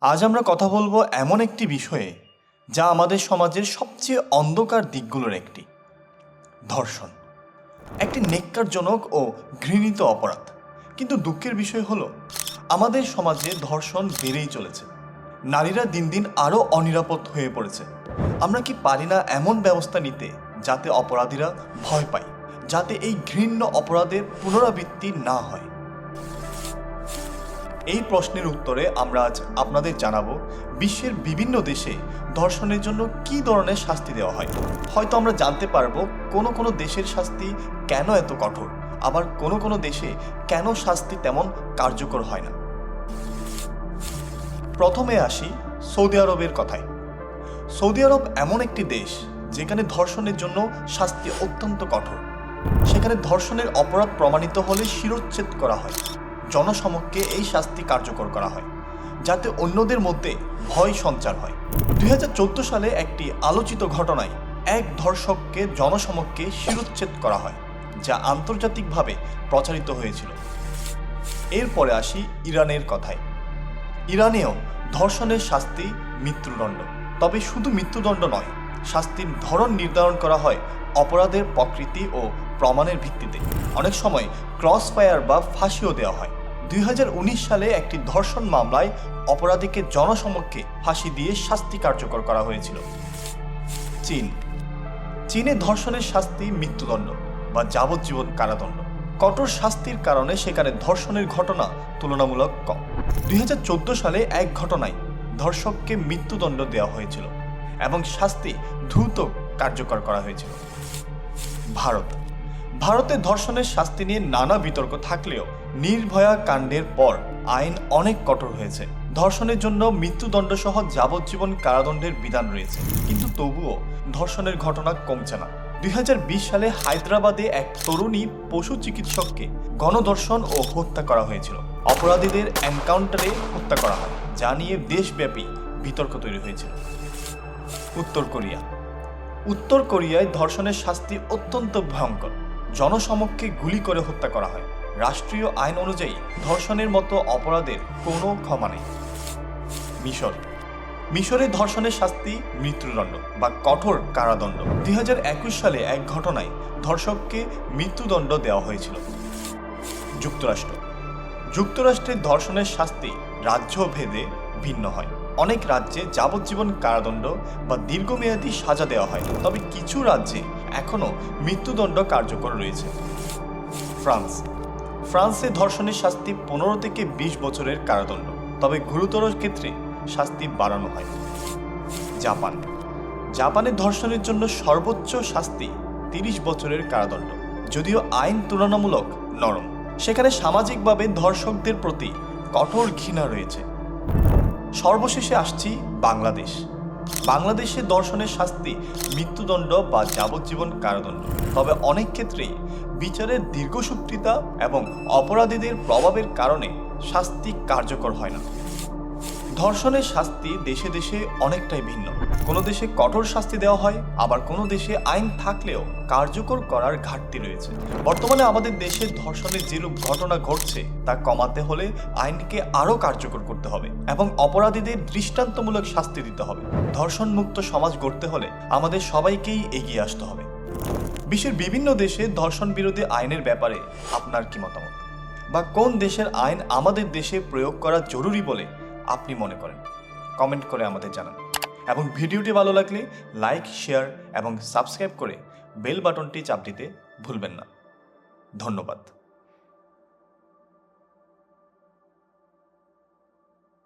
আজ আমরা কথা বলব এমন একটি বিষয়ে যা আমাদের সমাজের সবচেয়ে অন্ধকার দিকগুলোর একটি। ধর্ষণ। একটি নেককারজনক ও ঘৃণিত অপরাধ। কিন্তু দুঃখের বিষয় হলো, আমাদের সমাজে ধর্ষণ বেড়েই চলেছে। নারীরা দিন দিন আরও অনিরাপদ হয়ে পড়েছে। আমরা কি পারি না এমন ব্যবস্থা নিতে যাতে অপরাধীরা ভয় পায়, যাতে এই ঘৃণ্য অপরাধের পুনরাবৃত্তি না হয়? এই প্রশ্নের উত্তরে আমরা আজ আপনাদের জানাব বিশ্বের বিভিন্ন দেশে ধর্ষণের জন্য কী ধরনের শাস্তি দেওয়া হয়। হয়তো আমরা জানতে পারব কোনো কোনো দেশের শাস্তি কেন এত কঠোর, আবার কোনো কোনো দেশে কেন শাস্তি তেমন কার্যকর হয় না। প্রথমে আসি সৌদি আরবের কথায়। সৌদি আরব এমন একটি দেশ যেখানে ধর্ষণের জন্য শাস্তি অত্যন্ত কঠোর। সেখানে ধর্ষণের অপরাধ প্রমাণিত হলে শিরোচ্ছেদ করা হয়। জনসমক্ষে এই শাস্তি কার্যকর করা হয়, যাতে অন্যদের মধ্যে ভয় সঞ্চার হয়। দু হাজার চোদ্দ সালে একটি আলোচিত ঘটনায় এক ধর্ষককে জনসমক্ষে শিরোচ্ছেদ করা হয়, যা আন্তর্জাতিকভাবে প্রচারিত হয়েছিল। এরপরে আসি ইরানের কথায়। ইরানেও ধর্ষণের শাস্তি মৃত্যুদণ্ড। তবে শুধু মৃত্যুদণ্ড নয়, শাস্তির ধরন নির্ধারণ করা হয় অপরাধের প্রকৃতি ও প্রমাণের ভিত্তিতে। অনেক সময় ক্রস ফায়ার বা ফাঁসিও দেওয়া হয়। দুই হাজার উনিশ সালে একটি ধর্ষণ মামলায় অপরাধীকে জনসমক্ষে ফাঁসি দিয়ে শাস্তি কার্যকর করা হয়েছিল। চীন। চীনে ধর্ষণের শাস্তি মৃত্যুদণ্ড বা যাবজ্জীবন কারাদণ্ড। কঠোর শাস্তির কারণে সেখানে ধর্ষণের ঘটনা তুলনামূলক কম। দুই হাজার চোদ্দ সালে এক ঘটনায় ধর্ষককে মৃত্যুদণ্ড দেওয়া হয়েছিল এবং শাস্তি দ্রুত কার্যকর করা হয়েছিল। ভারত। ভারতে ধর্ষণের শাস্তি নিয়ে নানা বিতর্ক থাকলেও নির্ভয়া কাণ্ডের পর আইন অনেক কঠোর হয়েছে। ধর্ষণের জন্য মৃত্যুদণ্ড সহ যাবজ্জীবন কারাদণ্ডের বিধান রয়েছে। কিন্তু তবুও ধর্ষণের ঘটনা কমছে না। দুই হাজার বিশ সালে হায়দ্রাবাদে এক তরুণী পশু চিকিৎসককে গণধর্ষণ ও হত্যা করা হয়েছিল। অপরাধীদের এনকাউন্টারে হত্যা করা হয়, যা নিয়ে দেশব্যাপী বিতর্ক তৈরি হয়েছিল। উত্তর কোরিয়া। উত্তর কোরিয়ায় ধর্ষণের শাস্তি অত্যন্ত ভয়ঙ্কর। জনসমক্ষে গুলি করে হত্যা করা হয়। রাষ্ট্রীয় আইন অনুযায়ী ধর্ষণের মতো অপরাধের কোনো ক্ষমা নেই। মিশর। মিশরে ধর্ষণের শাস্তি মৃত্যুদণ্ড বা কঠোর কারাদণ্ড। দুই হাজার একুশ সালে এক ঘটনায় ধর্ষককে মৃত্যুদণ্ড দেওয়া হয়েছিল। যুক্তরাষ্ট্র। যুক্তরাষ্ট্রের ধর্ষণের শাস্তি রাজ্য ভেদে ভিন্ন হয়। অনেক রাজ্যে যাবজ্জীবন কারাদণ্ড বা দীর্ঘমেয়াদী সাজা দেওয়া হয়। তবে কিছু রাজ্যে এখনও মৃত্যুদণ্ড কার্যকর রয়েছে। ফ্রান্স। ফ্রান্সে ধর্ষণের শাস্তি পনেরো থেকে বিশ বছরের কারাদণ্ড। তবে গুরুতর ক্ষেত্রে শাস্তি বাড়ানো হয়। জাপান। জাপানের ধর্ষণের জন্য সর্বোচ্চ শাস্তি তিরিশ বছরের কারাদণ্ড। যদিও আইন তুলনামূলক নরম। সেখানে সামাজিকভাবে ধর্ষকদের প্রতি কঠোর ঘৃণা রয়েছে। সর্বশেষে আসছি বাংলাদেশ। বাংলাদেশে দর্শনের শাস্তি, মৃত্যুদণ্ড বা যাবজ্জীবন কারাদণ্ড। তবে অনেক ক্ষেত্রেই বিচারের দীর্ঘসূত্রিতা এবং অপরাধীদের প্রভাবের কারণে শাস্তি কার্যকর হয় না। ধর্ষণের শাস্তি দেশে দেশে অনেকটাই ভিন্ন। কোনো দেশে কঠোর শাস্তি দেওয়া হয়, আবার কোনো দেশে আইন থাকলেও কার্যকর করার ঘাটতি রয়েছে। বর্তমানে আমাদের দেশে ধর্ষণের যেরূপ ঘটনা ঘটছে, তা কমাতে হলে আইনকে আরও কার্যকর করতে হবে এবং অপরাধীদের দৃষ্টান্তমূলক শাস্তি দিতে হবে। ধর্ষণ মুক্ত সমাজ গড়তে হলে আমাদের সবাইকেই এগিয়ে আসতে হবে। বিশ্বের বিভিন্ন দেশে ধর্ষণ বিরোধী আইনের ব্যাপারে আপনার কি মতামত? বা কোন দেশের আইন আমাদের দেশে প্রয়োগ করা জরুরি বলে আপনি মনে করেন। কমেন্ট করে আমাদের জানান। এবং ভিডিওটি ভালো লাগলে লাইক, শেয়ার এবং সাবস্ক্রাইব করে বেল বাটনটি চাপ দিতে ভুলবেন না। ধন্যবাদ।